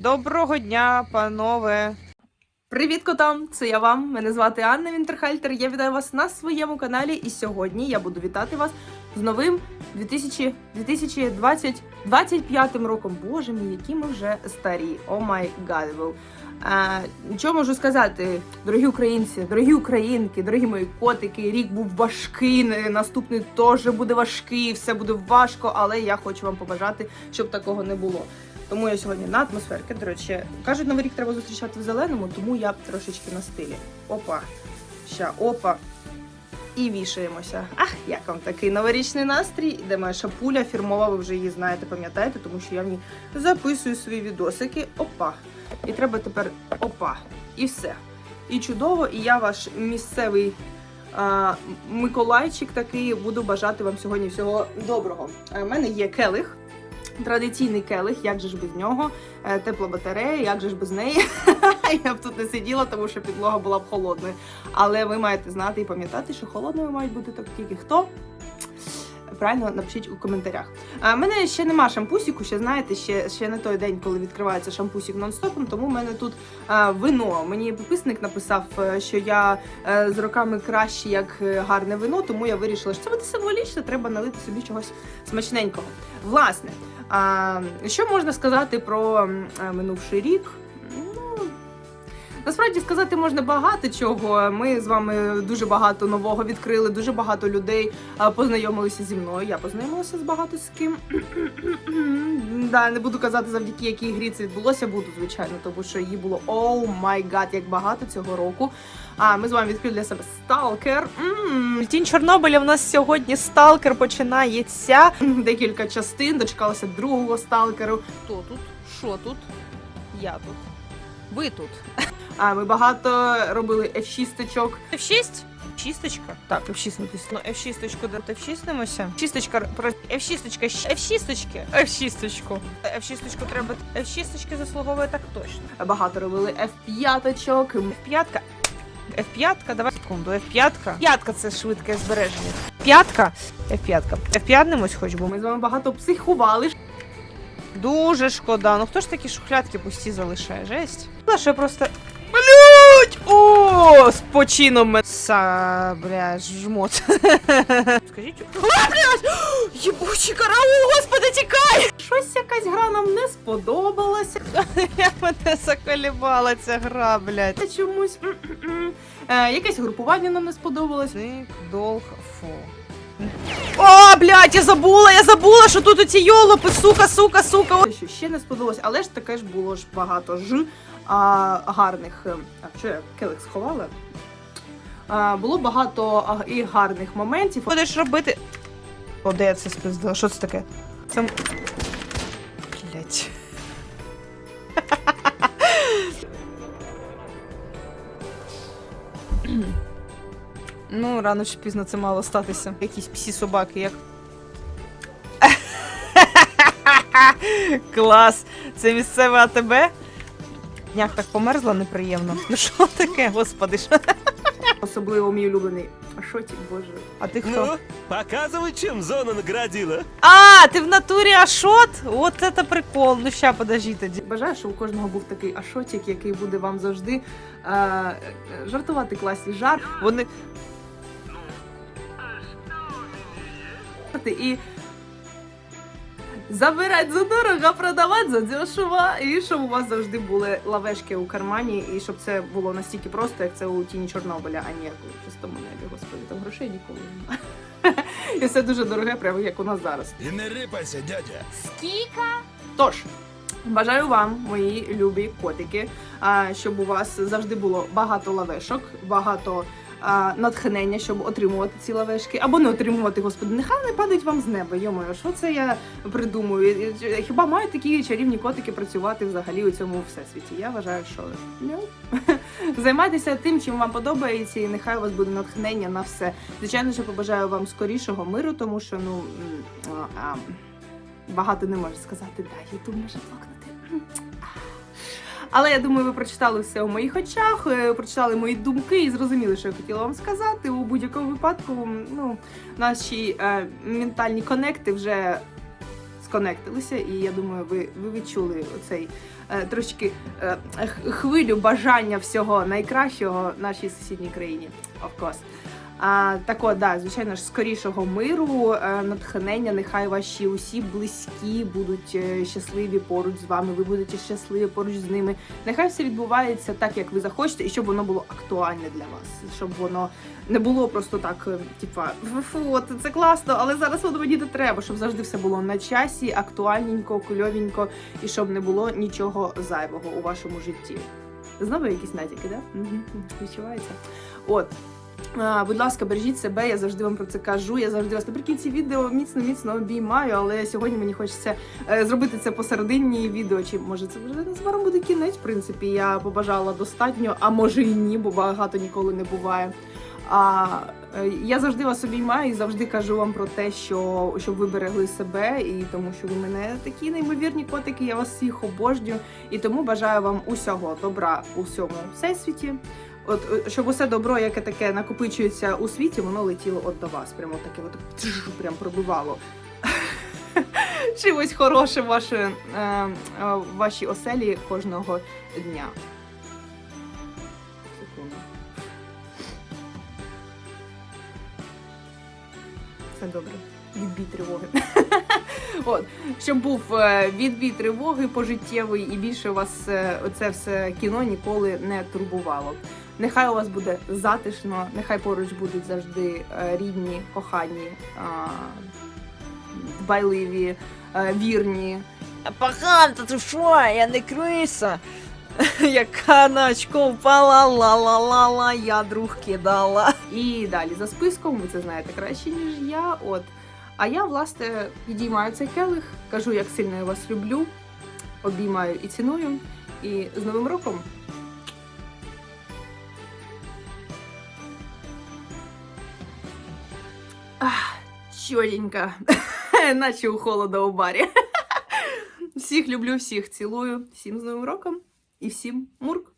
Доброго дня, панове. Привіт, котам! Це я вам. Мене звати Анна Вінтерхальтер. Я вітаю вас на своєму каналі. І сьогодні я буду вітати вас з новим 2000, 2020 25 роком. Боже мій, які ми вже старі. О май гадвел. Що можу сказати, дорогі українці, дорогі українки, дорогі мої котики. Рік був важкий. Наступний теж буде важкий, все буде важко, але я хочу вам побажати, щоб такого не було. Тому я сьогодні на атмосферки. До речі, кажуть, новий рік треба зустрічати в зеленому, тому я трошечки на стилі. Опа, ща, опа. І вішаємося. Ах, як вам такий новорічний настрій? Де моя шапуля фірмова, ви вже її знаєте, пам'ятаєте, тому що я в ній записую свої відосики. Опа. І треба тепер опа. І все. І чудово, і я ваш місцевий а, Миколайчик такий буду бажати вам сьогодні всього доброго. У мене є келих. Традиційний келих, як же ж без нього, Е, тепла батарея, як же ж без неї. Я б тут не сиділа, тому що підлога була б холодною. Але ви маєте знати і пам'ятати, що холодною мають бути так тільки хто. Правильно напишіть у коментарях. А мене ще нема шампусіку, ще знаєте, ще, ще не той день, коли відкривається шампусік нон-стопом, тому в мене тут а, вино. Мені підписник написав, е, що я е, з роками краще як е, гарне вино, тому я вирішила, що це буде символічно, треба налити собі чогось смачненького. Власне, а, що можна сказати про минувший рік? Насправді сказати можна багато чого. Ми з вами дуже багато нового відкрили, дуже багато людей познайомилися зі мною. Я познайомилася з багато з ким. да, не буду казати завдяки якій грі це відбулося, буду звичайно, тому що її було оу май гад, як багато цього року. А ми з вами відкрили для себе сталкер. Тінь Чорнобиля в нас сьогодні сталкер починається. Декілька частин, дочекалася другого сталкеру. Хто тут? Що тут? Я тут. Ви тут. А ми багато робили F6 F6? Шісточка? Так, F6 написано. Ну, F6, де F6немося? Шісточка, про F6, F6, F6. F6 треба. F6 заслуговує так точно. Багато робили F5. F5. F5, давай секунду, F5. П'ятка це швидке збереження. П'ятка. F5. F5немось хоч, бо ми Ми з вами багато психували. Дуже шкода. Ну хто ж такі шухлядки пусті залишає? Жесть. Що просто. Блять! О, з почином мене. Са, бля, жмот. Скажіть. А, блядь! Єбучий караул, господи, тікай! Щось якась гра нам не сподобалася. Я мене заколебала ця гра, блядь. Чомусь е, якесь групування нам не сподобалось. Ник, долг, фу. О, блядь, я забула, я забула, що тут оці йолопи, сука, сука, сука. Ще не сподобалось, але ж таке ж було ж багато ж а, гарних. е, А що я келик сховала? А, було багато а, і гарних моментів. Будеш робити. О, де я це спиздила? Що це таке? Це. Блять. Ну, рано чи пізно це мало статися. Якісь псі собаки, як. Клас! Це місцеве АТБ? Дняк так померзла неприємно. Ну що таке, господи? Що? Особливо мій улюблений. А що ті, боже? А ти хто? Ну, показывай, чем зона наградила. А, ти в натурі Ашот? От це прикол. Ну ща, подожди тоді. Бажаю, щоб у кожного був такий ашотик, який буде вам завжди е, жартувати класні жарти. Вони. І забирати задорого, а продавати за дешево. І щоб у вас завжди були лавешки у кармані, і щоб це було настільки просто, як це у тіні Чорнобиля, а не як у чистому небі, господи, там грошей ніколи немає. І все дуже дороге, прямо як у нас зараз. И не рыпайся, дядя. Тож, бажаю вам, мої любі котики, щоб у вас завжди було багато лавешок, багато а, натхнення, щоб отримувати ці лавешки, або не отримувати, господи, нехай не падають вам з неба. Йомою, що це я придумую? Хіба мають такі чарівні котики працювати взагалі у цьому всесвіті? Я вважаю, що ні. Займайтеся тим, чим вам подобається, і нехай у вас буде натхнення на все. Звичайно, що побажаю вам скорішого миру, тому що ну. а, багато не можу сказати. Да, Ютуб може плакнути. Але я думаю, ви прочитали все у моїх очах, е, прочитали мої думки і зрозуміли, що я хотіла вам сказати. У будь-якому випадку, ну, наші е, ментальні конекти вже сконектилися, і я думаю, ви, ви відчули цей е, трошки е, хвилю бажання всього найкращого нашій сусідній країні. Of course. А, так от, да, звичайно ж, скорішого миру, е, натхнення. Нехай ваші усі близькі будуть е, щасливі поруч з вами. Ви будете щасливі поруч з ними. Нехай все відбувається так, як ви захочете, і щоб воно було актуальне для вас, щоб воно не було просто так, е, типа фу, от це класно, але зараз воно мені не треба, щоб завжди все було на часі, актуальненько, кульовенько, і щоб не було нічого зайвого у вашому житті. Знову якісь натяки, да? Відчувається. От. Будь ласка, бережіть себе, я завжди вам про це кажу. Я завжди вас наприкінці відео міцно міцно обіймаю, але сьогодні мені хочеться е, зробити це посередині відео. Чи може це вже незабаром буде кінець? В принципі, я побажала достатньо, а може і ні, бо багато ніколи не буває. А е, я завжди вас обіймаю і завжди кажу вам про те, що щоб ви берегли себе, і тому що ви мене такі неймовірні котики. Я вас всіх обожнюю. І тому бажаю вам усього добра у всьому всесвіті. От е, щоб усе добро, яке таке накопичується у світі, воно летіло от до вас. Прямо таке, от прям пробивало. Чимось хороше ваше, е, е, в вашій оселі кожного дня. Секунду. Все добре. Відбій тривоги. От, щоб був е, відбій тривоги пожиттєвий і більше вас е, оце все кіно ніколи не турбувало. Нехай у вас буде затишно, нехай поруч будуть завжди е, рідні, кохані, а, дбайливі, е, вірні. Поган, та ти що? Я не криса. Яка на очко впала, ла-ла-ла-ла, я друг кидала. І далі за списком, ви це знаєте краще, ніж я. От. А я, власне, підіймаю цей келих, кажу, як сильно я вас люблю, обіймаю і ціную. І з Новим роком! Ах, чотенько. Наче у холода у барі. Всіх люблю, всіх цілую. Всім з Новим роком і всім мурк!